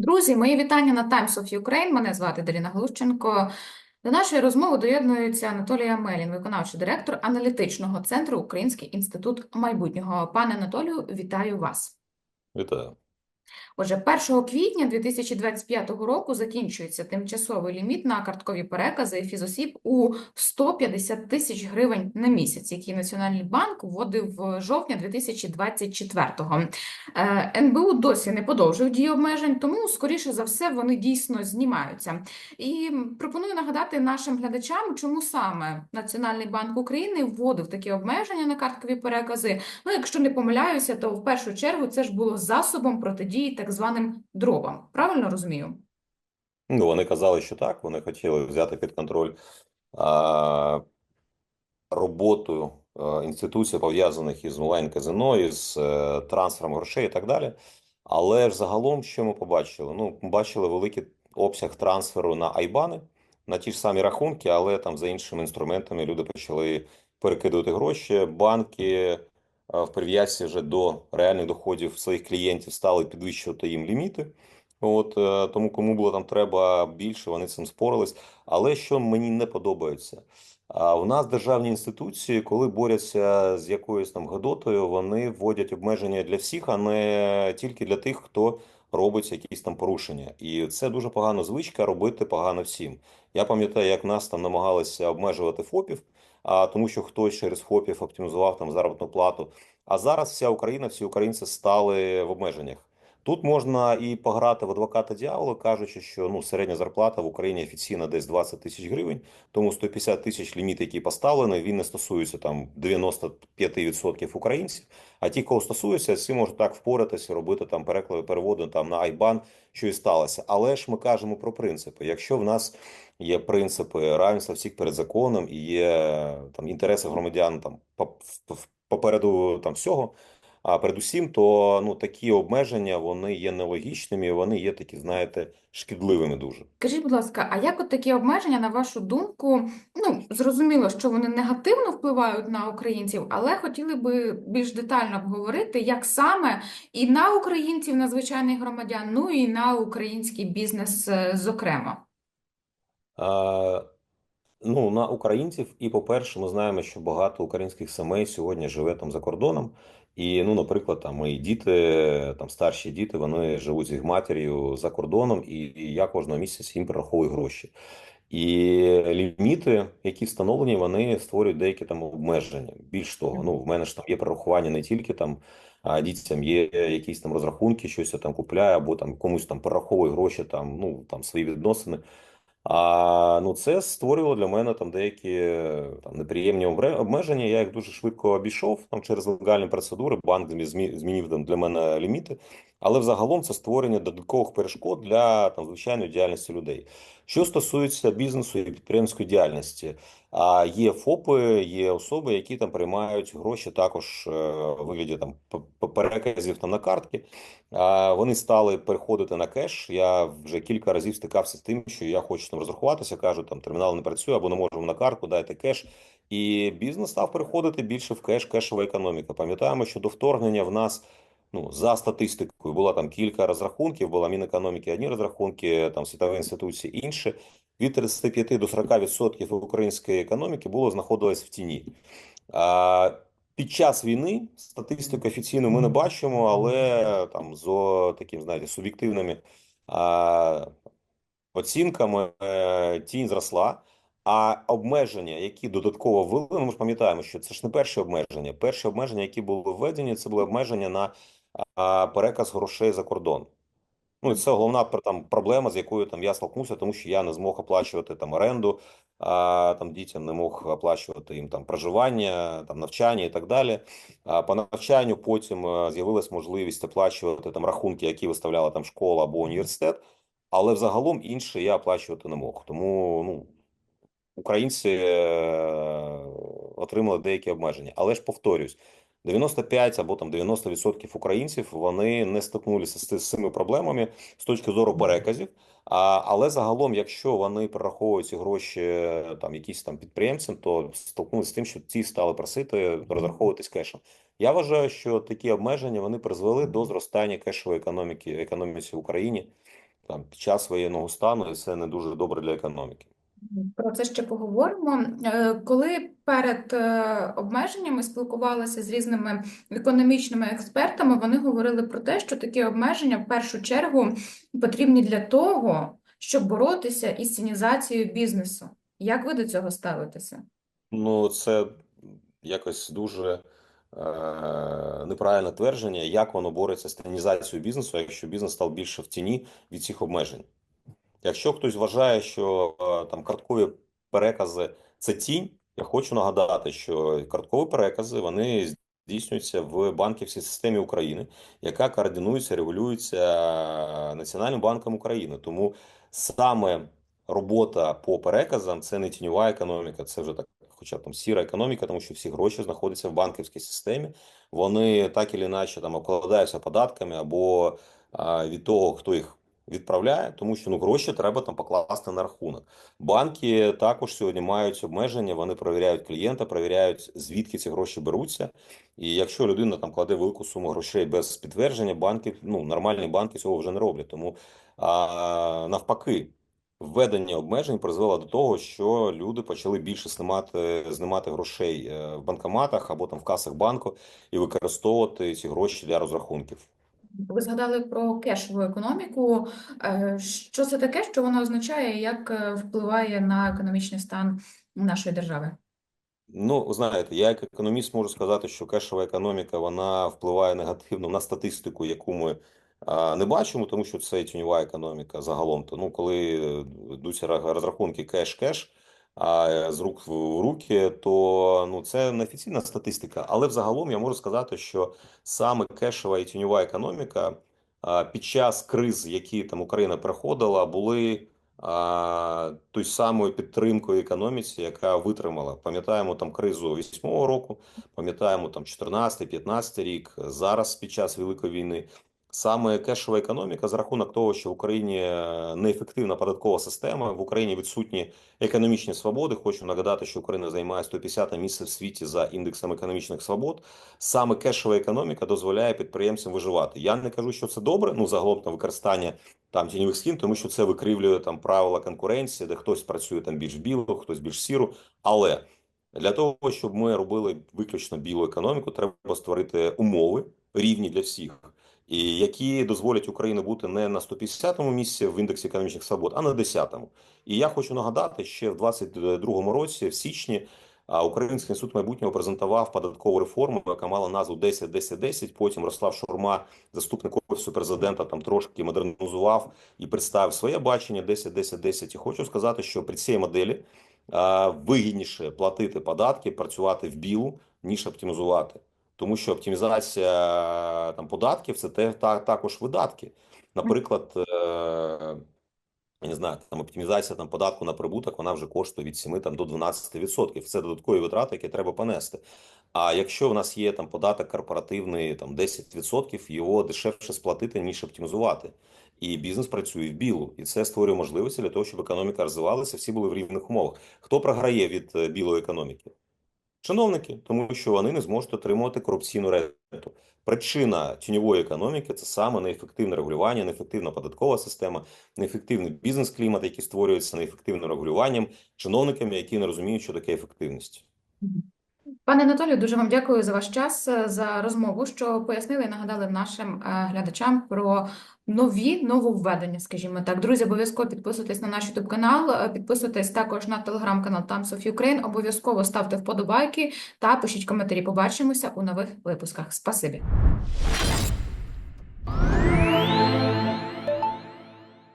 Друзі, мої вітання на Times of Ukraine. Мене звати Даріна Глущенко. До нашої розмови доєднується Анатолій Амелін, виконавчий директор аналітичного центру Український інститут майбутнього. Пане Анатолію, вітаю вас. Вітаю. Отже, 1 квітня 2025 року закінчується тимчасовий ліміт на карткові перекази фізосіб у 150 тисяч гривень на місяць, який Національний банк вводив жовтня 2024-го. Е, НБУ досі не подовжує дії обмежень, тому, скоріше за все, вони дійсно знімаються. І пропоную нагадати нашим глядачам, чому саме Національний банк України вводив такі обмеження на карткові перекази. Ну, якщо не помиляюся, то в першу чергу це ж було засобом протидії так званим дробам. Правильно розумію? Ну, вони казали, що так. Вони хотіли взяти під контроль а, роботу а, інституцій, пов'язаних із онлайн-казино, із е, трансфером грошей і так далі. Але ж загалом, що ми побачили? Ну, ми бачили великий обсяг трансферу на айбани, на ті ж самі рахунки, але там за іншими інструментами люди почали перекидувати гроші. Банки в прив'язці вже до реальних доходів своїх клієнтів стали підвищувати їм ліміти. От е, тому, кому було там треба більше, вони цим спорились. Але що мені не подобається, а у нас державні інституції, коли борються з якоюсь там годотою, вони вводять обмеження для всіх, а не тільки для тих, хто робить якісь там порушення. І це дуже погана звичка робити погано всім. Я пам'ятаю, як нас там намагалися обмежувати ФОПів, а тому, що хтось через ФОПів оптимізував там заробітну плату. А зараз вся Україна, всі українці стали в обмеженнях. Тут можна і пограти в адвоката дьявола, кажучи, що ну середня зарплата в Україні офіційно десь 20 тисяч гривень, тому 150 тисяч ліміт, який поставлений, він не стосується там 95% українців. А ті, кого стосується, всі можуть так впоратися, робити там переклади, переводи там на Айбан, що і сталося. Але ж ми кажемо про принципи. Якщо в нас є принципи равенства всіх перед законом і є там інтереси громадян там попереду там всього. А передусім, то ну такі обмеження вони є нелогічними, вони є такі, знаєте, шкідливими дуже. Скажіть, будь ласка, а як от такі обмеження, на вашу думку, ну зрозуміло, що вони негативно впливають на українців, але хотіли би більш детально обговорити, як саме і на українців, на звичайних громадян, ну і на український бізнес, е, зокрема. А... Ну, на українців, і по-перше, ми знаємо, що багато українських сімей сьогодні живе там за кордоном. І, ну, наприклад, там мої діти, там старші діти, вони живуть з їх матір'ю за кордоном, і, і я кожного місяця їм перераховую гроші. І ліміти, які встановлені, вони створюють деякі там обмеження. Більш того, ну в мене ж там є перерахування не тільки там а дітям, є якісь там розрахунки, щось я там купляю, або там комусь там перераховую гроші, там ну там свої відносини. А ну це створювало для мене там деякі там неприємні обмеження. Я їх дуже швидко обійшов там через легальні процедури. Банк змінив там для мене ліміти, але взагалом це створення додаткових перешкод для там звичайної діяльності людей. Що стосується бізнесу і підприємської діяльності, а є ФОПи, є особи, які там приймають гроші також е, в вигляді там переказів там на картки. А вони стали переходити на кеш. Я вже кілька разів стикався з тим, що я хочу там розрахуватися. кажу, там термінал не працює або не можемо на картку, дайте кеш. І бізнес став переходити більше в кеш, кешова економіка. Пам'ятаємо, що до вторгнення в нас. Ну, за статистикою було там кілька розрахунків, була Мінекономіки одні розрахунки, там світові інституції інші. Від 35 до 40% української економіки було знаходилось в тіні. А під час війни статистику офіційно ми не бачимо, але там з таким, знаєте, суб'єктивними а, оцінками е, тінь зросла. А обмеження, які додатково ввели, ну, ми ж пам'ятаємо, що це ж не перші обмеження. Перші обмеження, які були введені, це були обмеження на переказ грошей за кордон. Ну і це головна там проблема, з якою там я столкнувся, тому що я не змог оплачувати там оренду, а там дітям не мог оплачувати їм там проживання, там навчання і так далі. А по навчанню потім е, з'явилась можливість оплачувати там рахунки, які виставляла там школа або університет, але взагалом інше я оплачувати не мог. Тому ну українці е, отримали деякі обмеження, але ж повторюсь. 95 або там 90% українців вони не стикнулися з, з цими проблемами з точки зору переказів. А, Але загалом, якщо вони перераховують ці гроші там якісь там підприємцям, то столкнулися з тим, що ці стали просити розраховуватись кешем. Я вважаю, що такі обмеження вони призвели до зростання кешової економіки економіці в Україні. там під час воєнного стану, і це не дуже добре для економіки. Про це ще поговоримо. Е, Коли перед е, обмеженнями спілкувалися з різними економічними експертами, вони говорили про те, що такі обмеження в першу чергу потрібні для того, щоб боротися із цінізацією бізнесу. Як ви до цього ставитеся? Ну, це якось дуже е, неправильне твердження, як воно бореться з тінізацією бізнесу, якщо бізнес став більше в тіні від цих обмежень. Якщо хтось вважає, що е, там карткові перекази це тінь, я хочу нагадати, що карткові перекази вони здійснюються в банківській системі України, яка координується, регулюється е, Національним банком України. Тому саме робота по переказам це не тіньова економіка, це вже так, хоча там сіра економіка, тому що всі гроші знаходяться в банківській системі. Вони так і іначе там обкладаються податками або а, від того, хто їх відправляє, тому що ну гроші треба там покласти на рахунок. Банки також сьогодні мають обмеження. Вони перевіряють клієнта, перевіряють звідки ці гроші беруться. І якщо людина там кладе велику суму грошей без підтвердження, банки ну нормальні банки цього вже не роблять. Тому а, навпаки. Введення обмежень призвело до того, що люди почали більше знімати, знімати грошей е, в банкоматах або там в касах банку і використовувати ці гроші для розрахунків. Ви згадали про кешову економіку. Е, Що це таке, що воно означає, як е, впливає на економічний стан нашої держави? Ну, знаєте, я як економіст можу сказати, що кешова економіка вона впливає негативно на статистику, яку ми не бачимо, тому що це тіньова економіка загалом. То ну, коли е, йдуться ра- розрахунки кеш-кеш, а з рук в руки, то ну це не офіційна статистика. Але взагалом я можу сказати, що саме кешова і тіньова економіка під час криз, які там Україна проходила, були а, той самою підтримкою економіці, яка витримала. Пам'ятаємо там кризу 8-го року, пам'ятаємо там 14-15 рік, зараз під час Великої війни. Саме кешова економіка за рахунок того, що в Україні е, неефективна податкова система, в Україні відсутні економічні свободи. Хочу нагадати, що Україна займає 150 місце в світі за індексом економічних свобод. Саме кешова економіка дозволяє підприємцям виживати. Я не кажу, що це добре. Ну загалом там використання там тіньових схем, тому що це викривлює там правила конкуренції, де хтось працює там більш біло, хтось більш сіру. Але для того, щоб ми робили виключно білу економіку, треба створити умови рівні для всіх. Які дозволять Україні бути не на 150-му місці в індексі економічних свобод, а на 10-му. І я хочу нагадати, ще в 22-му році, в січні, Український інститут майбутнього презентував податкову реформу, яка мала назву 10-10-10, Потім Рослав Шурма, заступник офісу президента, там трошки модернізував і представив своє бачення 10-10-10. І хочу сказати, що при цій моделі вигідніше платити податки, працювати в білу, ніж оптимізувати. Тому що оптимізація там податків це те та також видатки. Наприклад, е, я не знаю, там оптимізація там податку на прибуток, вона вже коштує від 7 там до 12%. Це додаткові витрати, які треба понести. А якщо в нас є там податок корпоративний там 10%, його дешевше сплатити, ніж оптимізувати. І бізнес працює в білу, і це створює можливості для того, щоб економіка розвивалася, всі були в рівних умовах. Хто програє від е, білої економіки? Чиновники, тому що вони не зможуть отримувати корупційну ренту. Причина тіньової економіки це саме неефективне регулювання, неефективна податкова система, неефективний бізнес-клімат, який створюється неефективним регулюванням, чиновниками, які не розуміють, що таке ефективність. Пане Анатолію, дуже вам дякую за ваш час, е, за розмову, що пояснили і нагадали нашим е, глядачам про нові нововведення, скажімо так. Друзі, обов'язково підписуйтесь на наш YouTube канал, е, підписуйтесь також на телеграм-канал Times of Ukraine, обов'язково ставте вподобайки та пишіть коментарі. Побачимося у нових випусках. Спасибі.